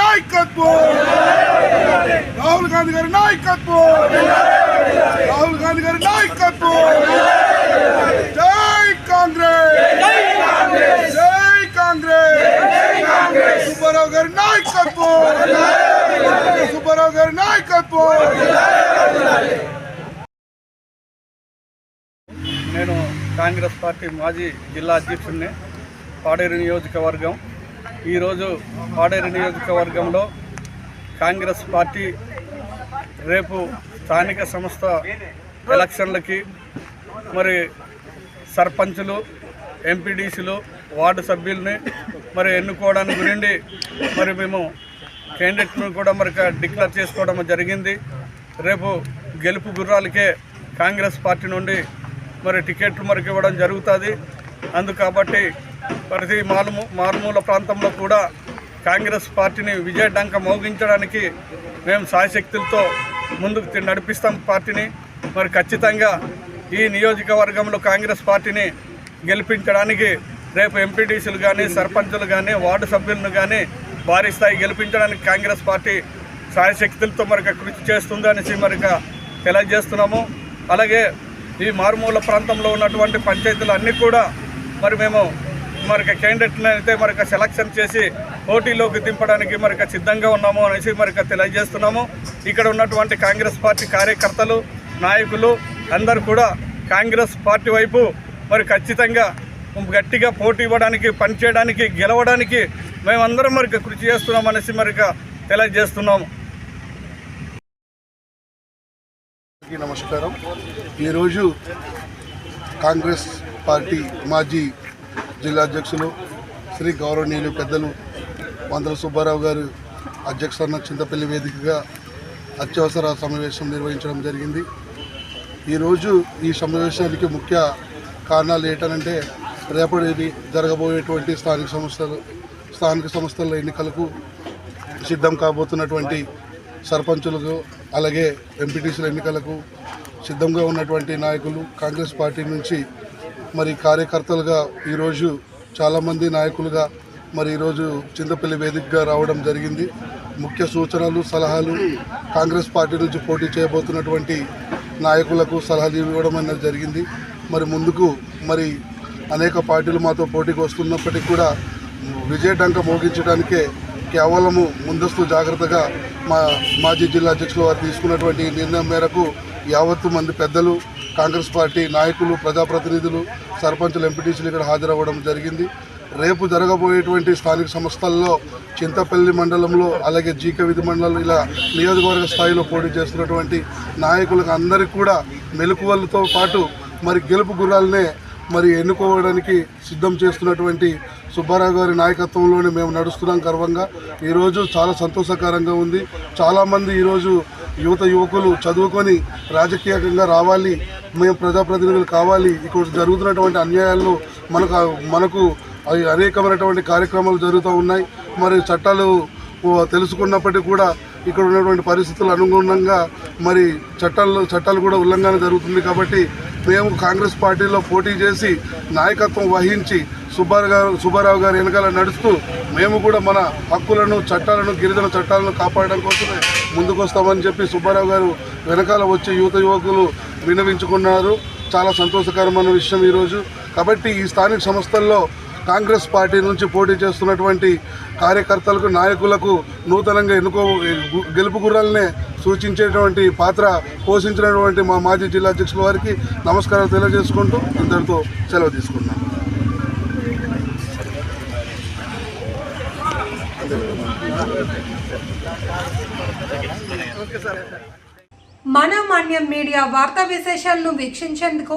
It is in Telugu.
నాయకత్వం. రాహుల్ గాంధీ గారి నాయకత్వం. రాహుల్ గాంధీ గారి నాయకత్వం. జై కాంగ్రెస్. జై కాంగ్రెస్. సుబ్బారావు గారి నాయకత్వం. సుబ్బారావు గారి నాయకత్వం. నేను కాంగ్రెస్ పార్టీ మాజీ జిల్లా అధ్యక్షుడిని పాడేరు నియోజకవర్గం ఈరోజు పాడేరు నియోజకవర్గంలో కాంగ్రెస్ పార్టీ రేపు స్థానిక సంస్థ ఎలక్షన్లకి మరి సర్పంచులు ఎంపీడీసీలు వార్డు సభ్యుల్ని మరి ఎన్నుకోవడానికి గురించి మరి మేము క్యాండిడేట్ను కూడా మరి డిక్లేర్ చేసుకోవడం జరిగింది. రేపు గెలుపు గుర్రాలకే కాంగ్రెస్ పార్టీ నుండి మరి టికెట్లు మరికి ఇవ్వడం జరుగుతుంది. అందు కాబట్టి ప్రతి మారుమూ మారుమూల ప్రాంతంలో కూడా కాంగ్రెస్ పార్టీని విజయడంక మోగించడానికి మేము సాయశక్తులతో ముందుకు నడిపిస్తాం పార్టీని. మరి ఖచ్చితంగా ఈ నియోజకవర్గంలో కాంగ్రెస్ పార్టీని గెలిపించడానికి రేపు ఎంపీటీసీలు కానీ సర్పంచులు కానీ వార్డు సభ్యులను కానీ భారీ స్థాయి గెలిపించడానికి కాంగ్రెస్ పార్టీ సాయశక్తులతో మరి కృషి చేస్తుంది అనేసి మరిక తెలియజేస్తున్నాము. అలాగే ఈ మారుమూల ప్రాంతంలో ఉన్నటువంటి పంచాయతీలు అన్నీ కూడా మరి మేము మరిక క్యాండిడేట్ని అయితే మరిక సెలక్షన్ చేసి పోటీలోకి దింపడానికి మరి సిద్ధంగా ఉన్నాము అనేసి మరి తెలియజేస్తున్నాము. ఇక్కడ ఉన్నటువంటి కాంగ్రెస్ పార్టీ కార్యకర్తలు నాయకులు అందరూ కూడా కాంగ్రెస్ పార్టీ వైపు మరి ఖచ్చితంగా గట్టిగా పోటీ ఇవ్వడానికి పనిచేయడానికి గెలవడానికి మేమందరం మరి కృషి చేస్తున్నాం అనేసి మరిక తెలియజేస్తున్నాము. నమస్కారం. ఈరోజు కాంగ్రెస్ పార్టీ మాజీ జిల్లా అధ్యక్షులు శ్రీ గౌరవనీయులు పెద్దలు వందల సుబ్బారావు గారు అధ్యక్షతన చింతపల్లి వేదికగా అత్యవసర సమావేశం నిర్వహించడం జరిగింది. ఈరోజు ఈ సమావేశానికి ముఖ్య కారణాలు ఏంటంటే రేపటి జరగబోయేటువంటి స్థానిక సంస్థలు స్థానిక సంస్థల ఎన్నికలకు సిద్ధం కాబోతున్నటువంటి సర్పంచులకు అలాగే ఎంపీటీసీల ఎన్నికలకు సిద్ధంగా ఉన్నటువంటి నాయకులు కాంగ్రెస్ పార్టీ నుంచి మరి కార్యకర్తలుగా ఈరోజు చాలామంది నాయకులుగా మరి ఈరోజు చింతపల్లి వేదికగా రావడం జరిగింది. ముఖ్య సూచనలు సలహాలు కాంగ్రెస్ పార్టీ నుంచి పోటీ చేయబోతున్నటువంటి నాయకులకు సలహాలు ఇవ్వడం అనేది జరిగింది. మరి ముందుకు మరి అనేక పార్టీలు మాతో పోటీకి వస్తున్నప్పటికీ కూడా విజయటంక మోగించడానికే కేవలము ముందస్తు జాగ్రత్తగా మా మాజీ జిల్లా అధ్యక్షులు వారు తీసుకున్నటువంటి నిర్ణయం మేరకు యావత్తు మంది పెద్దలు కాంగ్రెస్ పార్టీ నాయకులు ప్రజాప్రతినిధులు సర్పంచులు ఎంపీటీసీలు ఇక్కడ హాజరవ్వడం జరిగింది. రేపు జరగబోయేటువంటి స్థానిక సంస్థల్లో చింతపల్లి మండలంలో అలాగే జీక విధి మండలం ఇలా నియోజకవర్గ స్థాయిలో పోటీ చేస్తున్నటువంటి నాయకులకు అందరికీ కూడా మెలకువలతో పాటు మరి గెలుపు గుర్రాలనే మరి ఎన్నుకోవడానికి సిద్ధం చేస్తున్నటువంటి సుబ్బారావు గారి నాయకత్వంలోనే మేము నడుస్తున్నాం గర్వంగా. ఈరోజు చాలా సంతోషకరంగా ఉంది. చాలామంది ఈరోజు యువత యువకులు చదువుకొని రాజకీయంగా రావాలి మేము ప్రజాప్రతినిధులు కావాలి. ఇక్కడ జరుగుతున్నటువంటి అన్యాయాలను మనకు మనకు అవి అనేకమైనటువంటి కార్యక్రమాలు జరుగుతూ ఉన్నాయి. మరి చట్టాలు తెలుసుకున్నప్పటికీ కూడా ఇక్కడ ఉన్నటువంటి పరిస్థితులు అనుగుణంగా మరి చట్టాలు చట్టాలు కూడా ఉల్లంఘన జరుగుతుంది కాబట్టి మేము కాంగ్రెస్ పార్టీలో పోటీ చేసి నాయకత్వం వహించి సుబ్బారావు గారు సుబ్బారావు గారు వెనకాల నడుస్తూ మేము కూడా మన హక్కులను చట్టాలను గిరిజన చట్టాలను కాపాడడం కోసమే ముందుకొస్తామని చెప్పి సుబ్బారావు గారు వెనకాల వచ్చి యువత యువకులు వినవించుకున్నారు చాలా సంతోషకరమైన విషయం ఈరోజు. కాబట్టి ఈ స్థానిక సంస్థల్లో కాంగ్రెస్ పార్టీ నుంచి పోటీ చేస్తున్నటువంటి కార్యకర్తలకు నాయకులకు నూతనంగా ఎన్నుకో గెలుపు గుర్రాలనే సూచించేటువంటి పాత్ర పోషించినటువంటి మా మాజీ జిల్లా అధ్యక్షుల వారికి నమస్కారాలు తెలియజేసుకుంటూ అందరితో సెలవు తీసుకున్నాను మన మాన్యం మీడియా వార్తా విశేషాలను వీక్షించేందుకు